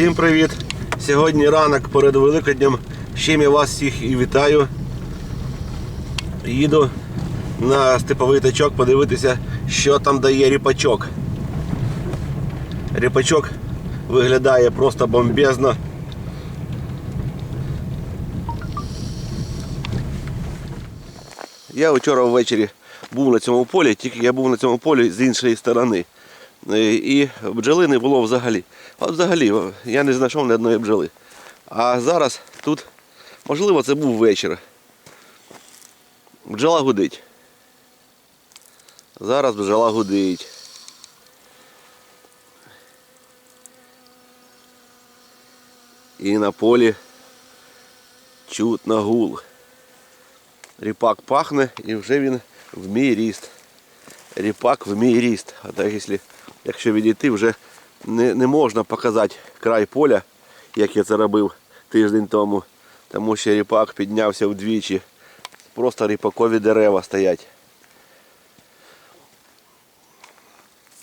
Всім привіт! Сьогодні ранок перед Великоднем. Чим я вас всіх і вітаю. Їду на степовий тачок подивитися, що там дає ріпачок. Ріпачок виглядає просто бомбезно. Я вчора ввечері був на цьому полі, тільки я був на цьому полі з іншої сторони. Е, І бджоли не було взагалі. От взагалі, я не знайшов ні одної бджоли. А зараз тут, можливо, це був вечір. Бджола гудить. Зараз бджола гудить. І на полі чутно гул. Ріпак пахне і вже він в мій ріст. Ріпак в мій ріст. А так, якщо, якщо відійти, вже не, не можна показати край поля, як я це робив тиждень тому. Тому що ріпак піднявся вдвічі. Просто ріпакові дерева стоять.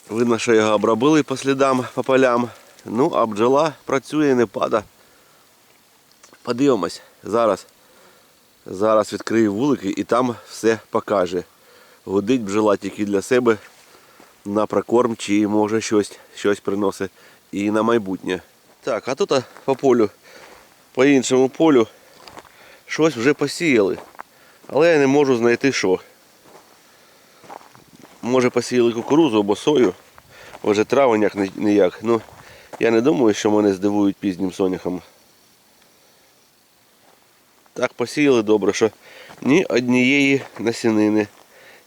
Видно, що його обробили по слідам, по полям. Ну, а бджола працює, не пада. Подивимось зараз. Зараз відкрию вулики і там все покаже. Гудить бджола тільки для себе на прокорм, чи може щось, щось приносить і на майбутнє. Так, а тут по полю, по іншому полю щось вже посіяли. Але я не можу знайти що. Може посіяли кукурузу або сою. Вже травень як ніяк. Ну, я не думаю, що мене здивують пізнім соняхом. Так посіяли добре, що ні однієї насінини.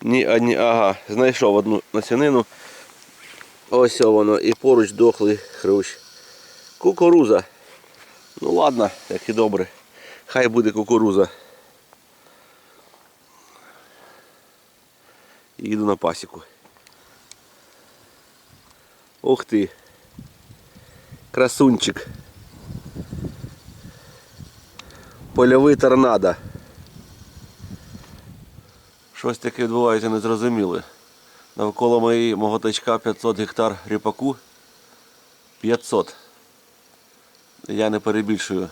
Ні одні. Ага, знайшов одну насінину. Ось воно. І поруч дохлий хрущ. Кукуруза. Ну ладно, як і добре. Хай буде кукуруза. Їду на пасіку. Ух ти. Красунчик. Польовий торнадо. Щось таке відбувається незрозуміле. Навколо моєї мого тачка 500 гектар ріпаку. 500. Я не перебільшую.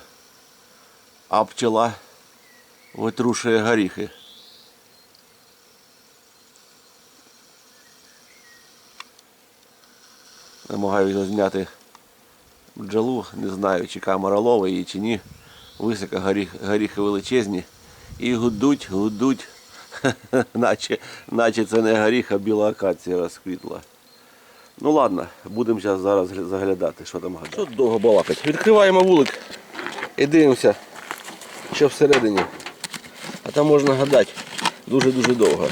А пчела витрушує горіхи. Намагаюся зняти бджолу, не знаю, чи камера ловить її, чи ні. Високо горіх, горіхи величезні. І гудуть, гудуть. наче, наче це не горіх, біла акація розквітла. Ну ладно, будемо зараз, заглядати, що там гадати. Тут довго балакать. Відкриваємо вулик і дивимося, що всередині. А там можна гадати дуже-дуже довго.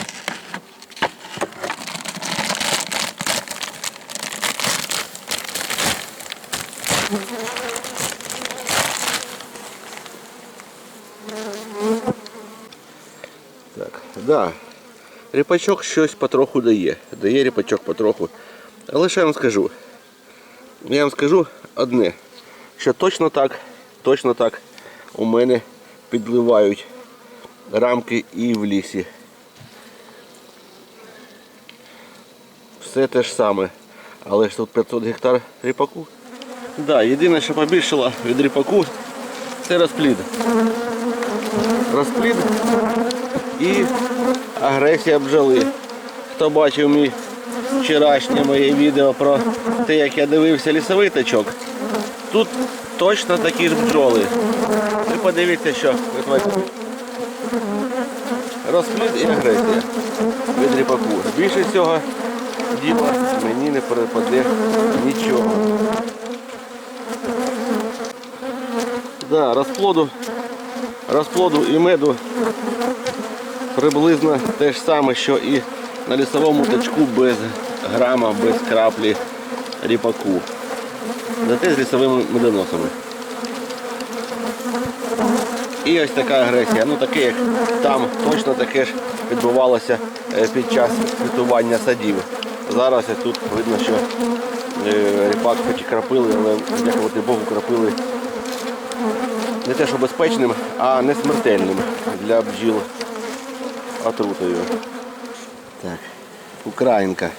Так, да. Ріпачок щось потроху дає. Дає ріпачок потроху. Але що я вам скажу? Я вам скажу одне, що точно так, точно так у мене підливають рамки і в лісі. Все те ж саме. Але ж тут 500 гектар ріпаку. Да, єдине, що побільшило від ріпаку, це розплід. Розплід і агресія бджоли. Хто бачив мій вчорашнє моє відео про те, як я дивився лісовий тачок, тут точно такі ж бджоли. Ви подивіться, що. Розплід і агресія від ріпаку. Більше цього діла мені не перепаде нічого. Да, розплоду, розплоду і меду приблизно те ж саме, що і на лісовому тачку без грама, без краплі ріпаку. Зате з лісовими медоносами. І ось така агресія. Ну таке, як там точно таке ж відбувалося е, під час квітування садів. Зараз тут видно, що е, ріпак хоч і крапили, але дякувати Богу крапили не те, що безпечним, а не смертельним для бджіл отрутою. Так, українка.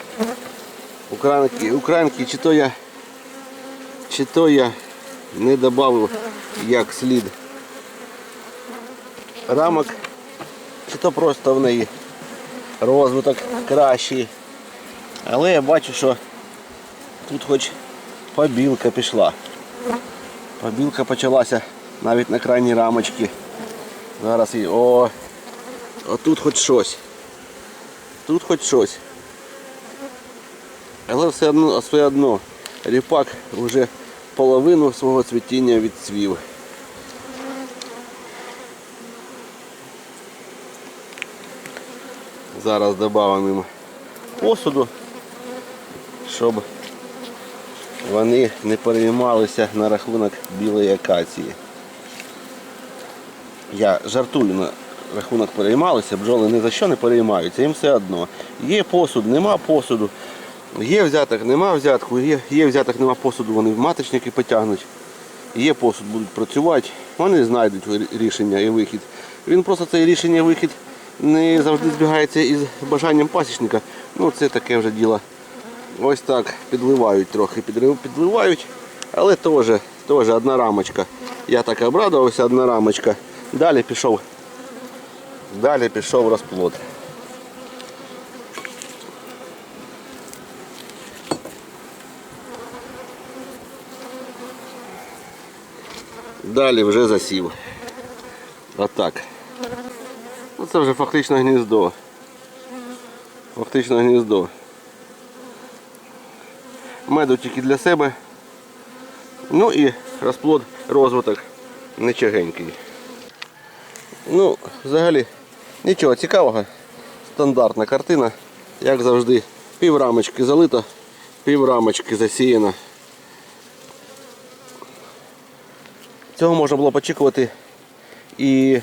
Українки, українки, чи то я, чи то я не додав як слід рамок, чи то просто в неї розвиток кращий. Але я бачу, що тут хоч побілка пішла. Побілка почалася навіть на крайній рамочці. Зараз і о, отут хоч щось. Тут хоч щось. Але все одно, все одно ріпак вже половину свого цвітіння відцвів. Зараз додамо посуду, щоб вони не переймалися на рахунок білої акації. Я жартую рахунок переймалися, бджоли ні за що не переймаються, їм все одно. Є посуд, нема посуду, є взяток, нема взятку, є, є взяток, нема посуду, вони в маточники потягнуть. Є посуд, будуть працювати, вони знайдуть рішення і вихід. Він просто цей рішення і вихід не завжди збігається із бажанням пасічника. Ну це таке вже діло. Ось так підливають трохи, підливають, але теж, одна рамочка. Я так обрадувався, одна рамочка. Далі пішов, далі пішов розплод. Далі вже засів. Отак. Ну, це вже фактично гніздо. Фактично гніздо. Меду тільки для себе. Ну і розплод, розвиток нечагенький. Ну, взагалі, нічого цікавого. Стандартна картина. Як завжди, пів рамочки залито, пів засіяно. Цього можна було б очікувати і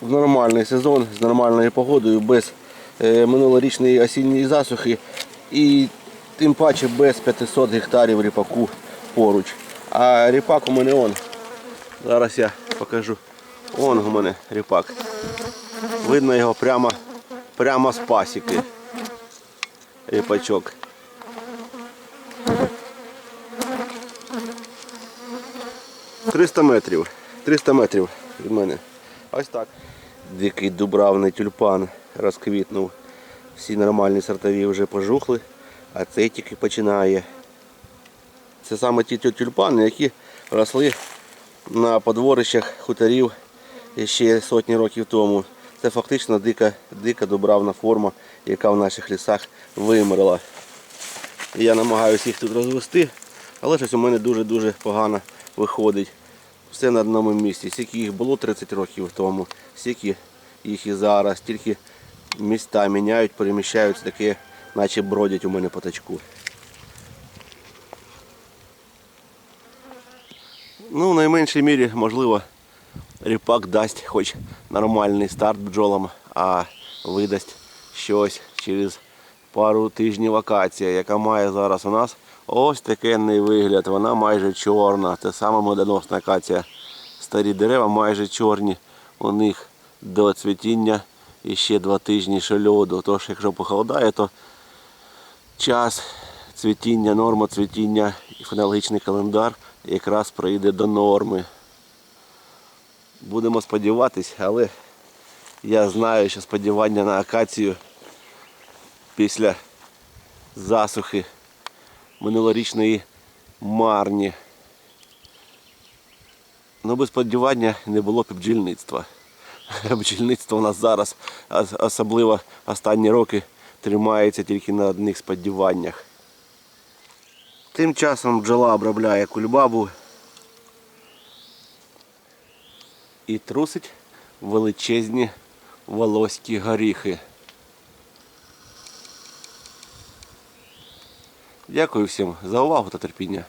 в нормальний сезон з нормальною погодою, без е, минулорічної осінньої засухи і тим паче без 500 гектарів ріпаку поруч. А ріпак у мене он. Зараз я покажу. Он у мене ріпак. Видно його прямо, прямо з пасіки. Ріпачок. Триста метрів. 300 метрів від мене. Ось так. Дикий дубравний тюльпан розквітнув. Всі нормальні сортові вже пожухли, а цей тільки починає. Це саме ті тюльпани, які росли на подворищах хуторів ще сотні років тому. Це фактично дика, дика дубравна форма, яка в наших лісах вимерла. Я намагаюся їх тут розвести, але щось у мене дуже-дуже погано виходить. Все на одному місці. Скільки їх було 30 років тому, стільки їх і зараз, тільки міста міняють, переміщаються, таке, наче бродять у мене по тачку. Ну, в найменшій мірі, можливо, ріпак дасть хоч нормальний старт бджолам, а видасть щось через пару тижнів акація, яка має зараз у нас ось такий вигляд. Вона майже чорна. Це саме медоносна акація. Старі дерева майже чорні. У них до цвітіння і ще два тижні ще. Тож, якщо похолодає, то час цвітіння, норма цвітіння і фенологічний календар якраз прийде до норми. Будемо сподіватись, але я знаю, що сподівання на акацію після засухи минулорічної марні. Ну, без сподівання не було б бджільництва. Бджільництво у нас зараз, особливо останні роки, тримається тільки на одних сподіваннях. Тим часом бджола обробляє кульбабу і трусить величезні волоські горіхи. Дякую всім за увагу та терпіння.